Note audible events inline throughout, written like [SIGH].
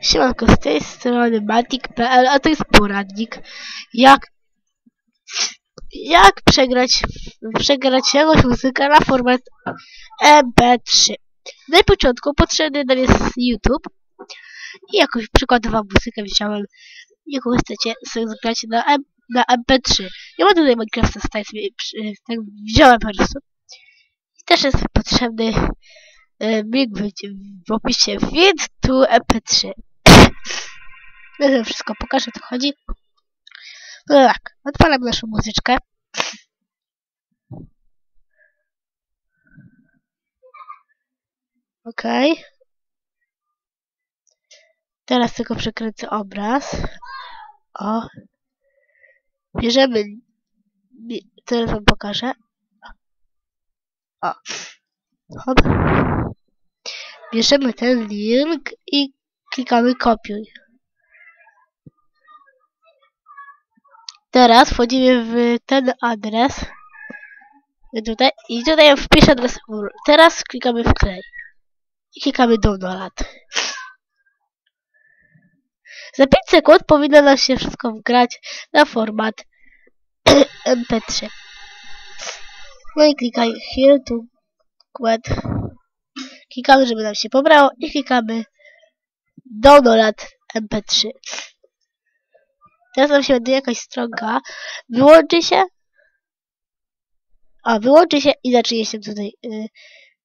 Siemanko, z tej strony Matic.pl, a to jest poradnik, jak jak przegrać przegrać jakąś muzykę na format MP3. Na początku potrzebny nam jest YouTube i jakąś przykładową muzykę wziąłem, jaką chcecie sobie zagrać na, na MP3. Ja mam tutaj Minecrafta tak wziąłem po prostu. I też jest potrzebny link będzie w opisie, więc tu MP3. Ja to wszystko pokażę, o co chodzi. No tak, odpalam naszą muzyczkę. Okej. Teraz tylko przekręcę obraz. O. Bierzemy. bie- Teraz wam pokażę. O. Hop. Bierzemy ten link i klikamy kopiuj. Teraz wchodzimy w ten adres. Tutaj, I tutaj ja wpiszę adres. Teraz klikamy w klej. I klikamy download. Za 5 sekund powinno nam się wszystko wgrać na format [COUGHS] MP3. No i klikaj here to quit. Klikamy, żeby nam się pobrało i klikamy download MP3. Teraz nam się będzie jakaś stronka. Wyłączy się. A, wyłączy się i zacznie się tutaj y,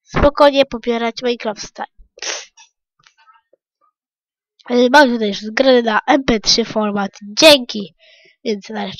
spokojnie pobierać Minecraft Style. Y, Mam tutaj już zgrane na MP3 format. Dzięki! Więc nareszcie.